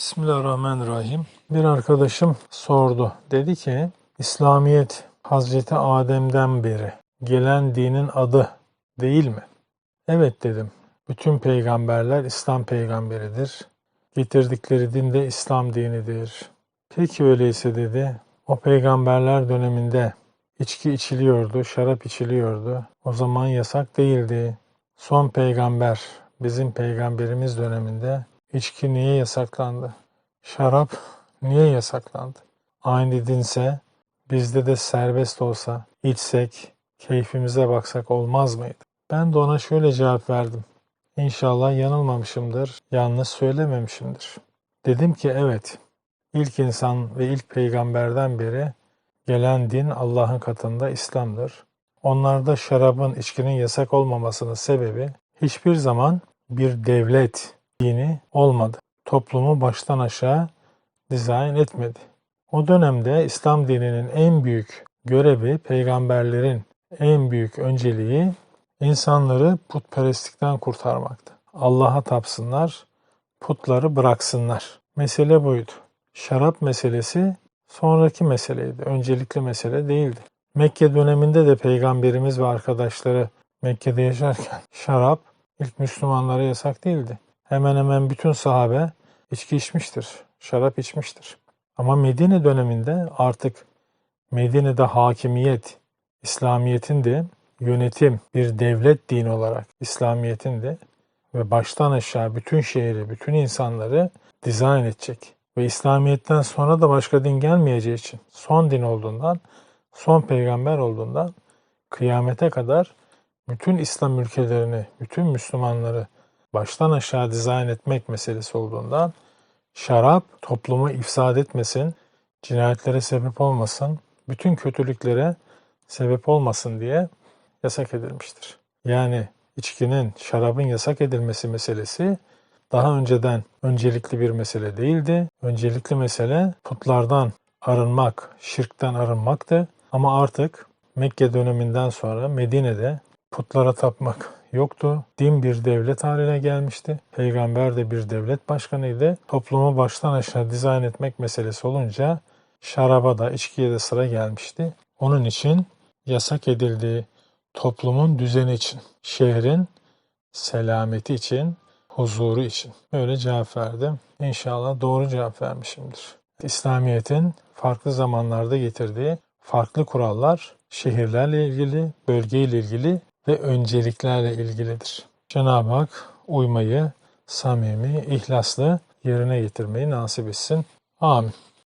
Bismillahirrahmanirrahim. Bir arkadaşım sordu. Dedi ki İslamiyet Hazreti Adem'den beri gelen dinin adı değil mi? Evet dedim. Bütün peygamberler İslam peygamberidir. Getirdikleri din de İslam dinidir. Peki öyleyse dedi. O peygamberler döneminde içki içiliyordu, şarap içiliyordu. O zaman yasak değildi. Son peygamber, bizim peygamberimiz döneminde içki niye yasaklandı? Şarap niye yasaklandı? Aynı dinse bizde de serbest olsa içsek, keyfimize baksak olmaz mıydı? Ben de ona şöyle cevap verdim. İnşallah yanılmamışımdır, yanlış söylememişimdir. Dedim ki evet, ilk insan ve ilk peygamberden beri gelen din Allah'ın katında İslam'dır. Onlarda şarabın, içkinin yasak olmamasının sebebi hiçbir zaman bir devlet dini olmadı. Toplumu baştan aşağı dizayn etmedi. O dönemde İslam dininin en büyük görevi, peygamberlerin en büyük önceliği insanları putperestlikten kurtarmaktı. Allah'a tapsınlar, putları bıraksınlar. Mesele buydu. Şarap meselesi sonraki meseleydi. Öncelikli mesele değildi. Mekke döneminde de peygamberimiz ve arkadaşları Mekke'de yaşarken şarap ilk Müslümanlara yasak değildi. Hemen hemen bütün sahabe içki içmiştir, şarap içmiştir. Ama Medine döneminde artık Medine'de hakimiyet, İslamiyet'in de yönetim bir devlet dini olarak İslamiyet'in de ve baştan aşağı bütün şehri, bütün insanları dizayn edecek. Ve İslamiyet'ten sonra da başka din gelmeyeceği için son din olduğundan, son peygamber olduğundan kıyamete kadar bütün İslam ülkelerini, bütün Müslümanları baştan aşağı dizayn etmek meselesi olduğundan şarap toplumu ifsad etmesin, cinayetlere sebep olmasın, bütün kötülüklere sebep olmasın diye yasak edilmiştir. Yani içkinin, şarabın yasak edilmesi meselesi daha önceden öncelikli bir mesele değildi. Öncelikli mesele putlardan arınmak, şirkten arınmaktı. Ama artık Mekke döneminden sonra Medine'de putlara tapmak yoktu. Din bir devlet haline gelmişti. Peygamber de bir devlet başkanıydı. Toplumu baştan aşağı dizayn etmek meselesi olunca şaraba da içkiye de sıra gelmişti. Onun için yasak edildi. Toplumun düzeni için, şehrin selameti için, huzuru için. Öyle cevap verdim. İnşallah doğru cevap vermişimdir. İslamiyet'in farklı zamanlarda getirdiği farklı kurallar şehirlerle ilgili, bölgeyle ilgili ve önceliklerle ilgilidir. Cenab-ı Hak uymayı samimi, ihlaslı yerine getirmeyi nasip etsin. Amin.